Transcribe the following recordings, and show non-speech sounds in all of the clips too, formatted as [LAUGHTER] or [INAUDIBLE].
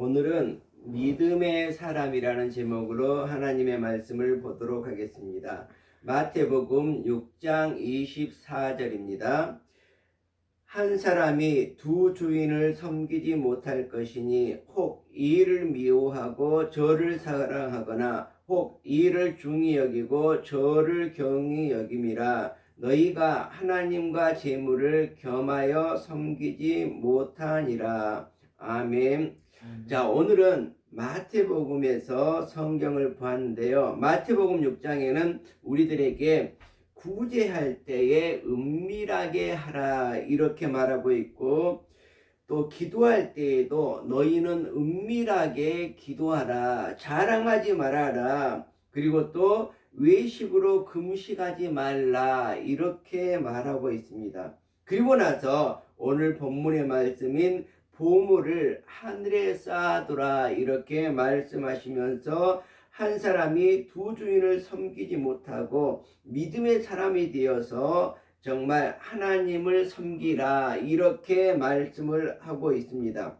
오늘은 믿음의 사람이라는 제목으로 하나님의 말씀을 보도록 하겠습니다. 마태복음 6장 24절입니다. 한 사람이 두 주인을 섬기지 못할 것이니 혹 이를 미워하고 저를 사랑하거나 혹 이를 중히 여기고 저를 경히 여김이라 너희가 하나님과 재물을 겸하여 섬기지 못하니라. 아멘. 자, 오늘은 마태복음에서 성경을 보았는데요. 마태복음 6장에는 우리들에게 구제할 때에 은밀하게 하라 이렇게 말하고 있고 또 기도할 때에도 너희는 은밀하게 기도하라 자랑하지 말아라 그리고 또 외식으로 금식하지 말라 이렇게 말하고 있습니다. 그리고 나서 오늘 본문의 말씀인 보물을 하늘에 쌓아두라 이렇게 말씀하시면서 한 사람이 두 주인을 섬기지 못하고 믿음의 사람이 되어서 정말 하나님을 섬기라 이렇게 말씀을 하고 있습니다.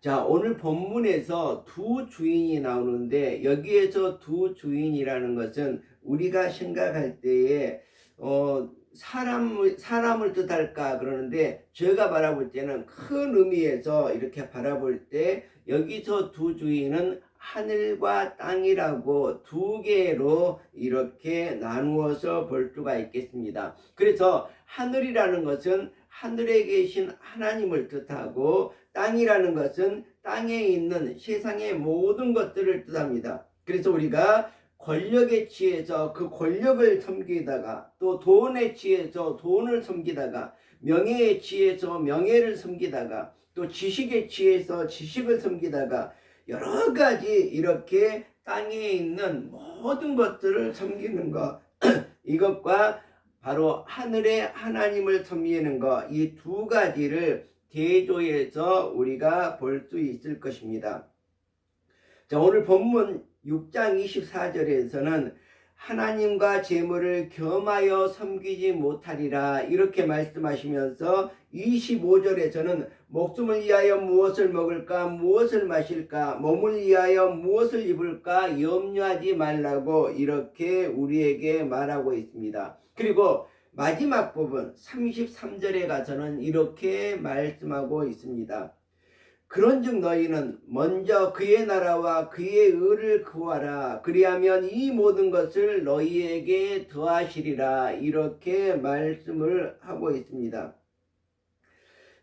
자, 오늘 본문에서 두 주인이 나오는데 여기에서 두 주인이라는 것은 우리가 생각할 때에 어 사람을 사람을 뜻할까 그러는데 제가 바라볼 때는 큰 의미에서 이렇게 바라볼 때 여기서 두 주인은 하늘과 땅이라고 두 개로 이렇게 나누어서 볼 수가 있겠습니다. 그래서 하늘이라는 것은 하늘에 계신 하나님을 뜻하고 땅이라는 것은 땅에 있는 세상의 모든 것들을 뜻합니다. 그래서 우리가 권력에 취해서 그 권력을 섬기다가 또 돈에 취해서 돈을 섬기다가 명예에 취해서 명예를 섬기다가 또 지식에 취해서 지식을 섬기다가 여러 가지 이렇게 땅에 있는 모든 것들을 섬기는 것 [CLEARS THROAT] 이것과 바로 하늘의 하나님을 섬기는 것 이 두 가지를 대조해서 우리가 볼 수 있을 것입니다. 자, 오늘 본문 6장 24절에서는 하나님과 재물을 겸하여 섬기지 못하리라 이렇게 말씀하시면서 25절에서는 목숨을 위하여 무엇을 먹을까 무엇을 마실까 몸을 위하여 무엇을 입을까 염려하지 말라고 이렇게 우리에게 말하고 있습니다. 그리고 마지막 부분 33절에 가서는 이렇게 말씀하고 있습니다. 그런즉 너희는 먼저 그의 나라와 그의 의를 구하라 그리하면 이 모든 것을 너희에게 더하시리라 이렇게 말씀을 하고 있습니다.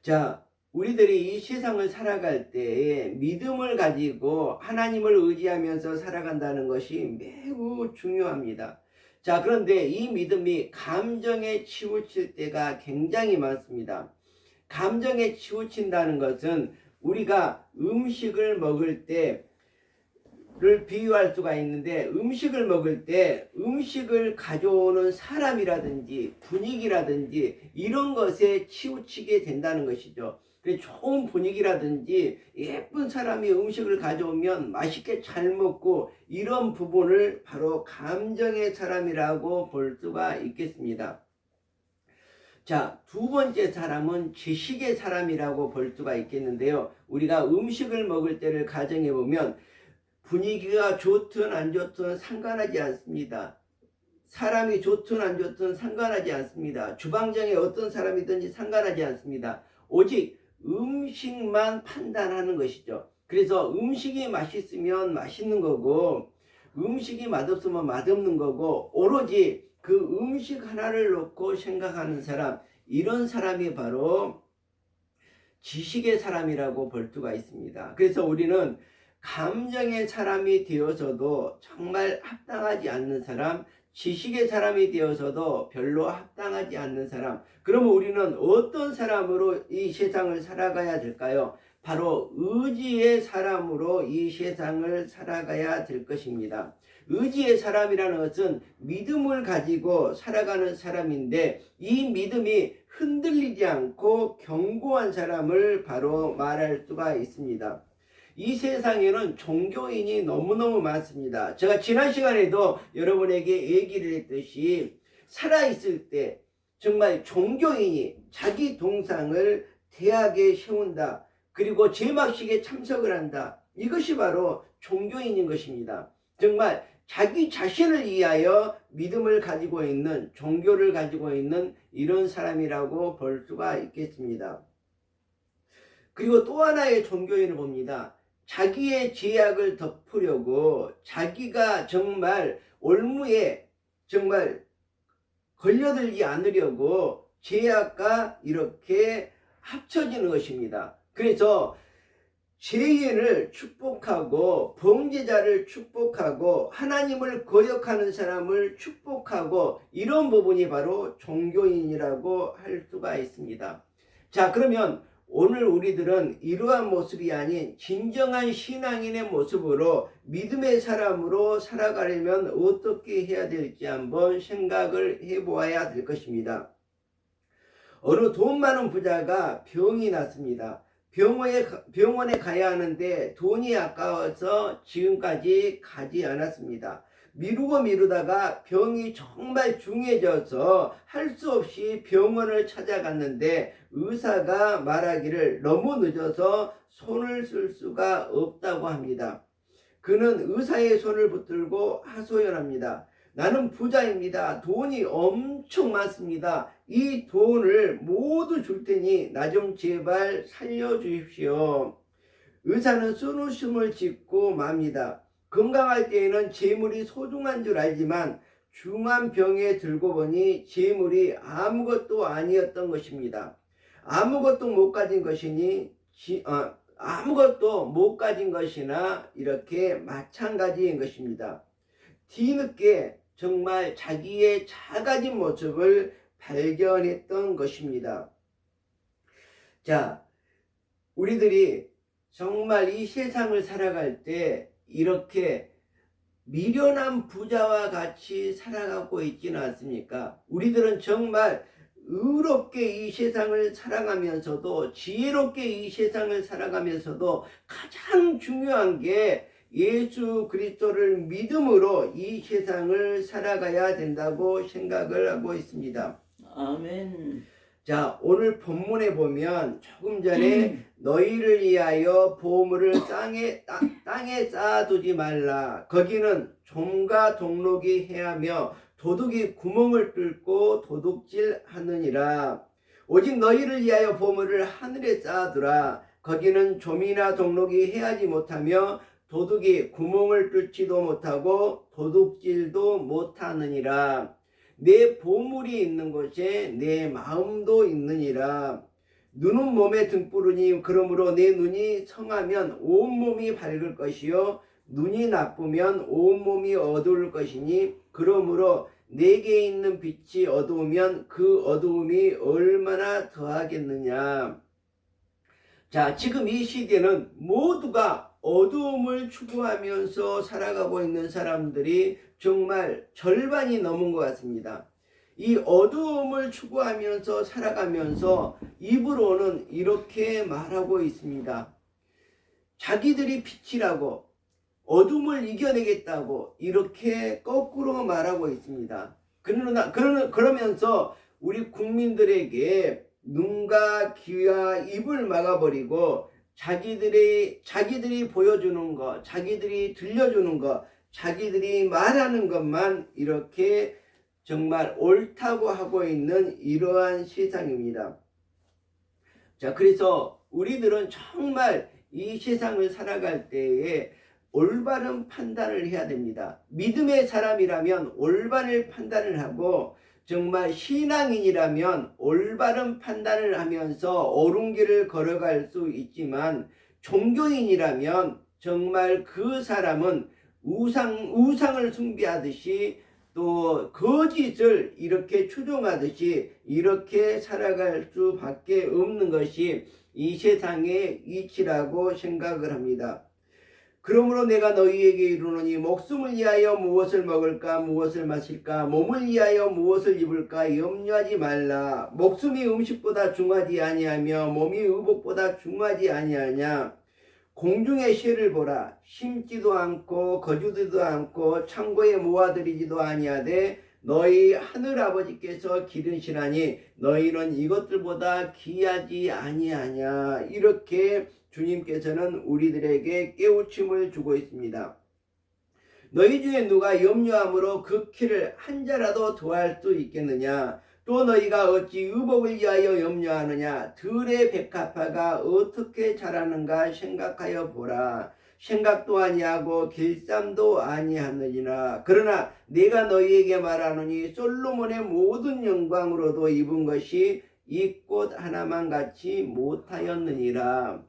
자, 우리들이 이 세상을 살아갈 때에 믿음을 가지고 하나님을 의지하면서 살아간다는 것이 매우 중요합니다. 자, 그런데 이 믿음이 감정에 치우칠 때가 굉장히 많습니다. 감정에 치우친다는 것은 우리가 음식을 먹을 때를 비유할 수가 있는데 음식을 먹을 때 음식을 가져오는 사람이라든지 분위기라든지 이런 것에 치우치게 된다는 것이죠. 좋은 분위기라든지 예쁜 사람이 음식을 가져오면 맛있게 잘 먹고 이런 부분을 바로 감정의 사람이라고 볼 수가 있겠습니다. 자, 두 번째 사람은 지식의 사람이라고 볼 수가 있겠는데요. 우리가 음식을 먹을 때를 가정해 보면 분위기가 좋든 안 좋든 상관하지 않습니다. 사람이 좋든 안 좋든 상관하지 않습니다. 주방장에 어떤 사람이든지 상관하지 않습니다. 오직 음식만 판단하는 것이죠. 그래서 음식이 맛있으면 맛있는 거고 음식이 맛없으면 맛없는 거고 오로지 그 음식 하나를 놓고 생각하는 사람 이런 사람이 바로 지식의 사람이라고 볼 수가 있습니다. 그래서 우리는 감정의 사람이 되어서도 정말 합당하지 않는 사람, 지식의 사람이 되어서도 별로 합당하지 않는 사람. 그러면 우리는 어떤 사람으로 이 세상을 살아가야 될까요? 바로 의지의 사람으로 이 세상을 살아가야 될 것입니다. 의지의 사람이라는 것은 믿음을 가지고 살아가는 사람인데 이 믿음이 흔들리지 않고 견고한 사람을 바로 말할 수가 있습니다. 이 세상에는 종교인이 너무너무 많습니다. 제가 지난 시간에도 여러분에게 얘기를 했듯이 살아있을 때 정말 종교인이 자기 동상을 대학에 세운다. 그리고 제막식에 참석을 한다. 이것이 바로 종교인인 것입니다. 정말 자기 자신을 위하여 믿음을 가지고 있는 종교를 가지고 있는 이런 사람이라고 볼 수가 있겠습니다. 그리고 또 하나의 종교인을 봅니다. 자기의 제약을 덮으려고 자기가 정말 올무에 정말 걸려들지 않으려고 제약과 이렇게 합쳐지는 것입니다. 그래서 죄인을 축복하고 범죄자를 축복하고 하나님을 거역하는 사람을 축복하고 이런 부분이 바로 종교인이라고 할 수가 있습니다. 자, 그러면 오늘 우리들은 이러한 모습이 아닌 진정한 신앙인의 모습으로 믿음의 사람으로 살아가려면 어떻게 해야 될지 한번 생각을 해 보아야 될 것입니다. 어느 돈 많은 부자가 병이 났습니다. 병원에, 병원에 가야 하는데 돈이 아까워서 지금까지 가지 않았습니다. 미루고 미루다가 병이 정말 중해져서 할 수 없이 병원을 찾아갔는데 의사가 말하기를 너무 늦어서 손을 쓸 수가 없다고 합니다. 그는 의사의 손을 붙들고 하소연합니다. 나는 부자입니다. 돈이 엄청 많습니다. 이 돈을 모두 줄 테니 나 좀 제발 살려주십시오. 의사는 쓴웃음을 짓고 맙니다. 건강할 때에는 재물이 소중한 줄 알지만 중한 병에 들고 보니 재물이 아무것도 아니었던 것입니다. 아무것도 못 가진 것이니 지, 어, 아무것도 못 가진 것이나 이렇게 마찬가지인 것입니다. 뒤늦게 정말 자기의 작아진 모습을 발견했던 것입니다. 자, 우리들이 정말 이 세상을 살아갈 때 이렇게 미련한 부자와 같이 살아가고 있지는 않습니까? 우리들은 정말 의롭게 이 세상을 살아가면서도 지혜롭게 이 세상을 살아가면서도 가장 중요한 게 예수 그리스도를 믿음으로 이 세상을 살아가야 된다고 생각을 하고 있습니다. 아멘. 자, 오늘 본문에 보면 조금 전에 너희를 위하여 보물을 땅에, 땅, 땅에 쌓아두지 말라. 거기는 좀과 동록이 해하며 도둑이 구멍을 뚫고 도둑질 하느니라. 오직 너희를 위하여 보물을 하늘에 쌓아두라. 거기는 좀이나 동록이 해하지 못하며 도둑이 구멍을 뚫지도 못하고 도둑질도 못하느니라. 내 보물이 있는 곳에 내 마음도 있느니라. 눈은 몸에 등불이니 그러므로 내 눈이 성하면 온몸이 밝을 것이요 눈이 나쁘면 온몸이 어두울 것이니 그러므로 내게 있는 빛이 어두우면 그 어두움이 얼마나 더하겠느냐. 자, 지금 이 시대는 모두가 어두움을 추구하면서 살아가고 있는 사람들이 정말 절반이 넘은 것 같습니다. 이 어두움을 추구하면서 살아가면서 입으로는 이렇게 말하고 있습니다. 자기들이 빛이라고 어둠을 이겨내겠다고 이렇게 거꾸로 말하고 있습니다. 그러나, 그러면서 우리 국민들에게 눈과 귀와 입을 막아버리고 자기들이, 자기들이 보여주는 것, 자기들이 들려주는 것, 자기들이 말하는 것만 이렇게 정말 옳다고 하고 있는 이러한 세상입니다. 자, 그래서 우리들은 정말 이 세상을 살아갈 때에 올바른 판단을 해야 됩니다. 믿음의 사람이라면 올바른 판단을 하고 정말 신앙인이라면 올바른 판단을 하면서 옳은 길을 걸어갈 수 있지만 종교인이라면 정말 그 사람은 우상, 우상을 숭배하듯이 또 거짓을 이렇게 추종하듯이 이렇게 살아갈 수밖에 없는 것이 이 세상의 이치라고 생각을 합니다. 그러므로 내가 너희에게 이르노니 목숨을 위하여 무엇을 먹을까 무엇을 마실까 몸을 위하여 무엇을 입을까 염려하지 말라 목숨이 음식보다 중하지 아니하며 몸이 의복보다 중하지 아니하냐 공중의 새를 보라 심지도 않고 거주지도 않고 창고에 모아들이지도 아니하되 너희 하늘 아버지께서 기르시나니 너희는 이것들보다 귀하지 아니하냐 이렇게 주님께서는 우리들에게 깨우침을 주고 있습니다. 너희 중에 누가 염려함으로 그 키를 한 자라도 더할 수 있겠느냐? 또 너희가 어찌 의복을 위하여 염려하느냐? 들의 백합화가 어떻게 자라는가 생각하여 보라. 생각도 아니하고 길쌈도 아니하느니라. 그러나 내가 너희에게 말하노니 솔로몬의 모든 영광으로도 입은 것이 이 꽃 하나만 같이 못하였느니라.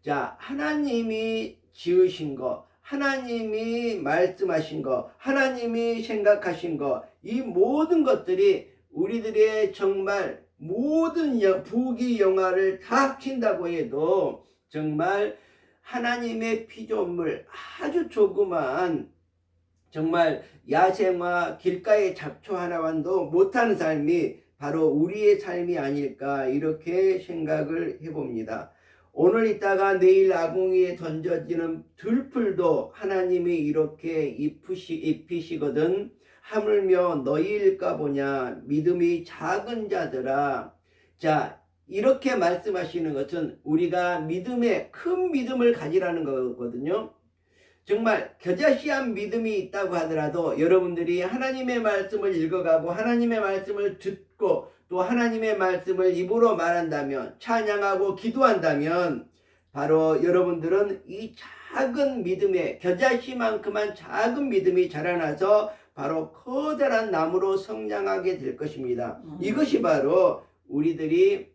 자, 하나님이 지으신 것, 하나님이 말씀하신 것, 하나님이 생각하신 것, 이 모든 것들이 우리들의 정말 모든 여- 부귀 영화를 다 합친다고 해도 정말 하나님의 피조물 아주 조그마한 정말 야생화 길가의 잡초 하나만도 못하는 삶이 바로 우리의 삶이 아닐까 이렇게 생각을 해봅니다. 오늘 있다가 내일 아궁이에 던져지는 들풀도 하나님이 이렇게 입히시, 입히시거든. 하물며 너희일까 보냐? 믿음이 작은 자들아. 자 이렇게 말씀하시는 것은 우리가 믿음에 큰 믿음을 가지라는 거거든요. 정말 겨자씨한 믿음이 있다고 하더라도 여러분들이 하나님의 말씀을 읽어가고 하나님의 말씀을 듣고 또 하나님의 말씀을 입으로 말한다면 찬양하고 기도한다면 바로 여러분들은 이 작은 믿음에 겨자씨만큼만 작은 믿음이 자라나서 바로 커다란 나무로 성장하게 될 것입니다. 음. 이것이 바로 우리들이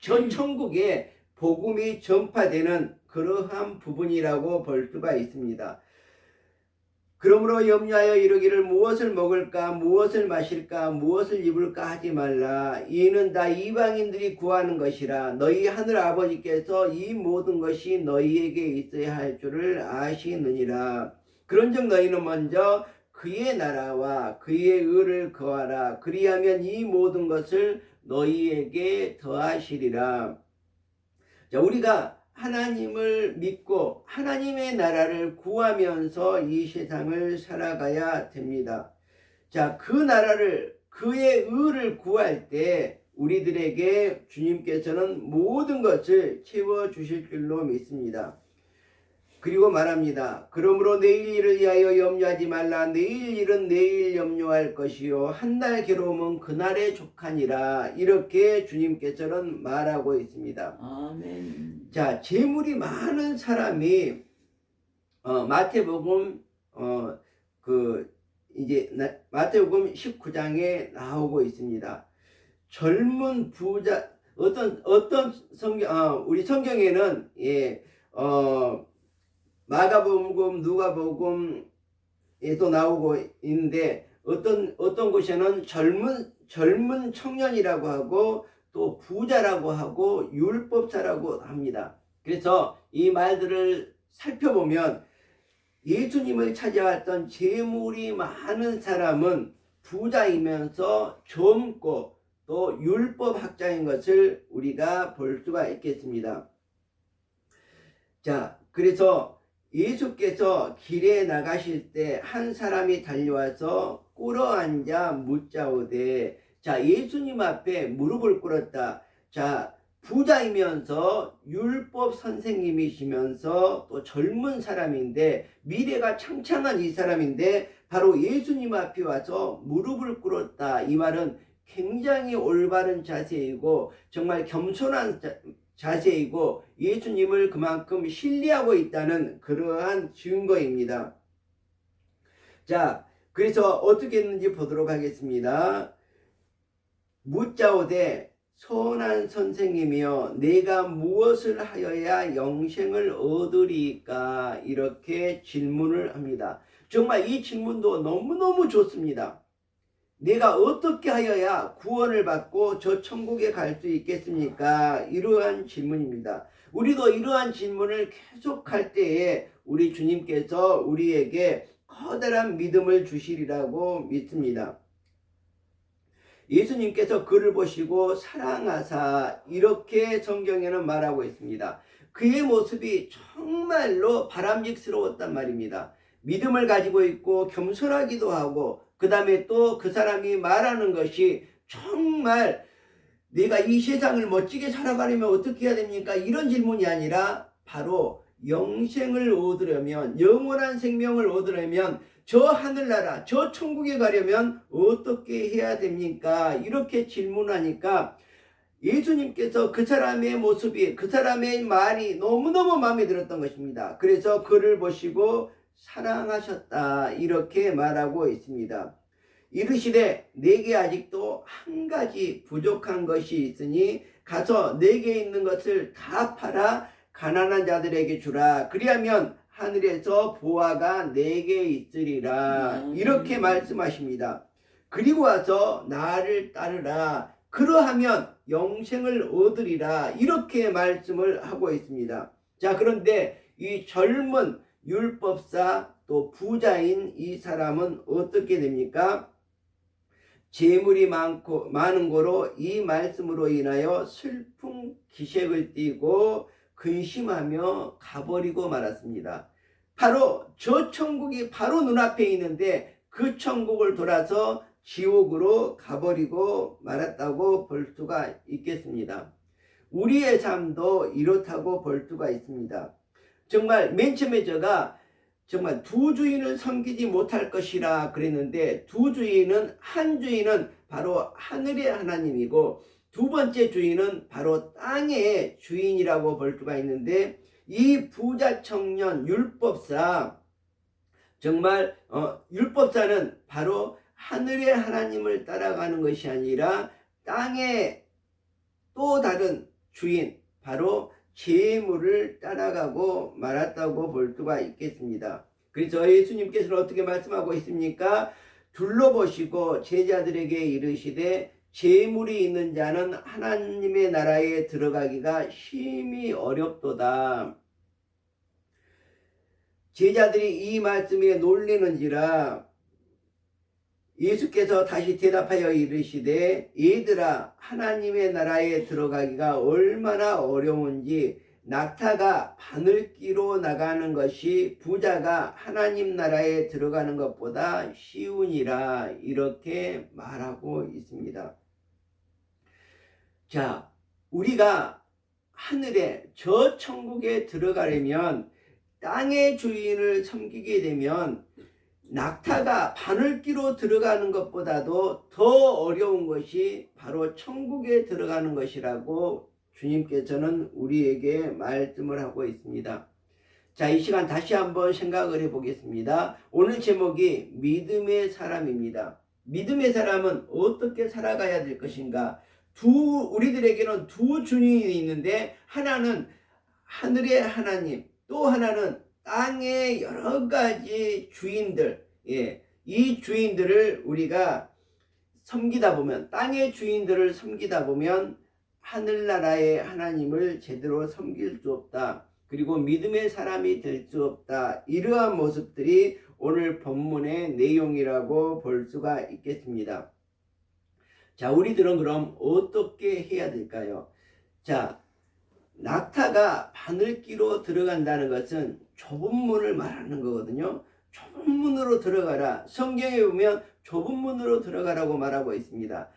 전 천국에 복음이 전파되는 그러한 부분이라고 볼 수가 있습니다. 그러므로 염려하여 이르기를 무엇을 먹을까 무엇을 마실까 무엇을 입을까 하지 말라. 이는 다 이방인들이 구하는 것이라. 너희 하늘 아버지께서 이 모든 것이 너희에게 있어야 할 줄을 아시느니라. 그런즉 너희는 먼저 그의 나라와 그의 의를 거하라. 그리하면 이 모든 것을 너희에게 더하시리라. 자 우리가 하나님을 믿고 하나님의 나라를 구하면서 이 세상을 살아가야 됩니다. 자, 그 나라를 그의 의를 구할 때 우리들에게 주님께서는 모든 것을 채워 주실 줄로 믿습니다. 그리고 말합니다. 그러므로 내일 일을 위하여 염려하지 말라. 내일 일은 내일 염려할 것이요. 한 날 괴로움은 그날의 족하니라. 이렇게 주님께서는 말하고 있습니다. 아멘. 자, 재물이 많은 사람이 어, 마태복음 어, 그 이제 나- 마태복음 19장에 나오고 있습니다. 젊은 부자 어떤 어떤 성경 어, 우리 성경에는 예, 어, 마가복음, 누가복음에도 나오고 있는데 어떤 어떤 곳에는 젊은 젊은 청년이라고 하고 또 부자라고 하고 율법사라고 합니다. 그래서 이 말들을 살펴보면 예수님을 찾아왔던 재물이 많은 사람은 부자이면서 젊고 또 율법학자인 것을 우리가 볼 수가 있겠습니다. 자, 그래서 예수께서 길에 나가실 때 한 사람이 달려와서 꿇어 앉아 묻자오되 자 예수님 앞에 무릎을 꿇었다. 자 부자이면서 율법 선생님이시면서 또 젊은 사람인데 미래가 창창한 이 사람인데 바로 예수님 앞에 와서 무릎을 꿇었다. 이 말은 굉장히 올바른 자세이고 정말 겸손한 자, 자세이고 예수님을 그만큼 신뢰하고 있다는 그러한 증거입니다. 자, 그래서 어떻게 했는지 보도록 하겠습니다. 묻자오되 선한 선생님이여 내가 무엇을 하여야 영생을 얻으리까 이렇게 질문을 합니다. 정말 이 질문도 너무너무 좋습니다. 내가 어떻게 하여야 구원을 받고 저 천국에 갈 수 있겠습니까? 이러한 질문입니다. 우리도 이러한 질문을 계속할 때에 우리 주님께서 우리에게 커다란 믿음을 주시리라고 믿습니다. 예수님께서 그를 보시고 사랑하사 이렇게 성경에는 말하고 있습니다. 그의 모습이 정말로 바람직스러웠단 말입니다. 믿음을 가지고 있고 겸손하기도 하고 그 다음에 또 그 사람이 말하는 것이 정말 내가 이 세상을 멋지게 살아가려면 어떻게 해야 됩니까? 이런 질문이 아니라 바로 영생을 얻으려면 영원한 생명을 얻으려면 저 하늘나라 저 천국에 가려면 어떻게 해야 됩니까? 이렇게 질문하니까 예수님께서 그 사람의 모습이 그 사람의 말이 너무너무 마음에 들었던 것입니다. 그래서 그를 보시고 사랑하셨다 이렇게 말하고 있습니다. 이르시되 내게 아직도 한 가지 부족한 것이 있으니 가서 내게 있는 것을 다 팔아 가난한 자들에게 주라 그리하면 하늘에서 보화가 내게 있으리라 음. 이렇게 말씀하십니다. 그리고 와서 나를 따르라 그러하면 영생을 얻으리라 이렇게 말씀을 하고 있습니다. 자 그런데 이 젊은 율법사 또 부자인 이 사람은 어떻게 됩니까? 재물이 많고 많은 거로 이 말씀으로 인하여 슬픈 기색을 띠고 근심하며 가버리고 말았습니다. 바로 저 천국이 바로 눈앞에 있는데 그 천국을 돌아서 지옥으로 가버리고 말았다고 볼 수가 있겠습니다. 우리의 삶도 이렇다고 볼 수가 있습니다. 정말 맨 처음에 제가 정말 두 주인을 섬기지 못할 것이라 그랬는데 두 주인은 한 주인은 바로 하늘의 하나님이고 두 번째 주인은 바로 땅의 주인이라고 볼 수가 있는데 이 부자 청년 율법사 정말 어, 율법사는 바로 하늘의 하나님을 따라가는 것이 아니라 땅의 또 다른 주인 바로 재물을 따라가고 말았다고 볼 수가 있겠습니다. 그래서 예수님께서는 어떻게 말씀하고 있습니까? 둘러보시고 제자들에게 이르시되 재물이 있는 자는 하나님의 나라에 들어가기가 심히 어렵도다. 제자들이 이 말씀에 놀리는지라 예수께서 다시 대답하여 이르시되 얘들아 하나님의 나라에 들어가기가 얼마나 어려운지 낙타가 바늘기로 나가는 것이 부자가 하나님 나라에 들어가는 것보다 쉬우니라 이렇게 말하고 있습니다. 자, 우리가 하늘에 저 천국에 들어가려면 땅의 주인을 섬기게 되면 낙타가 바늘기로 들어가는 것보다도 더 어려운 것이 바로 천국에 들어가는 것이라고 주님께서는 우리에게 말씀을 하고 있습니다. 자, 이 시간 다시 한번 생각을 해 보겠습니다. 오늘 제목이 믿음의 사람입니다. 믿음의 사람은 어떻게 살아가야 될 것인가? 두, 우리들에게는 두 주인이 있는데, 하나는 하늘의 하나님, 또 하나는 땅의 여러 가지 주인들, 예, 이 주인들을 우리가 섬기다 보면, 땅의 주인들을 섬기다 보면, 하늘나라의 하나님을 제대로 섬길 수 없다. 그리고 믿음의 사람이 될 수 없다. 이러한 모습들이 오늘 본문의 내용이라고 볼 수가 있겠습니다. 자, 우리들은 그럼 어떻게 해야 될까요? 자, 낙타가 바늘기로 들어간다는 것은 좁은 문을 말하는 거거든요. 좁은 문으로 들어가라. 성경에 보면 좁은 문으로 들어가라고 말하고 있습니다.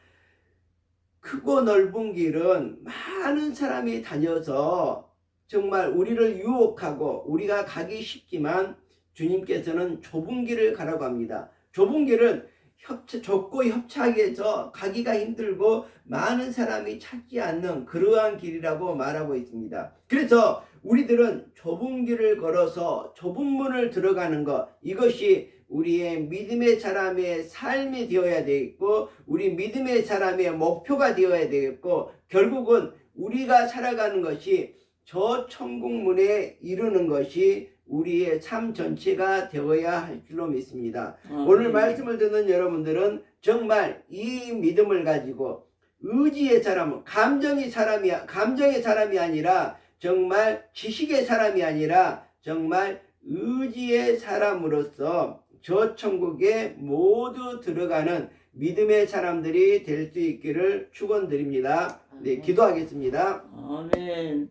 크고 넓은 길은 많은 사람이 다녀서 정말 우리를 유혹하고 우리가 가기 쉽지만 주님께서는 좁은 길을 가라고 합니다. 좁은 길은 협차, 좁고 협착해서 가기가 힘들고 많은 사람이 찾지 않는 그러한 길이라고 말하고 있습니다. 그래서 우리들은 좁은 길을 걸어서 좁은 문을 들어가는 것 이것이 우리의 믿음의 사람의 삶이 되어야 되겠고 우리 믿음의 사람의 목표가 되어야 되겠고 결국은 우리가 살아가는 것이 저 천국문에 이르는 것이 우리의 삶 전체가 되어야 할 줄로 믿습니다. 오늘 말씀을 듣는 여러분들은 정말 이 믿음을 가지고 의지의 사람, 감정의 사람이 감정의 사람이 아니라 정말 지식의 사람이 아니라 정말 의지의 사람으로서 저 천국에 모두 들어가는 믿음의 사람들이 될 수 있기를 축원드립니다. 네, 기도하겠습니다. 아멘.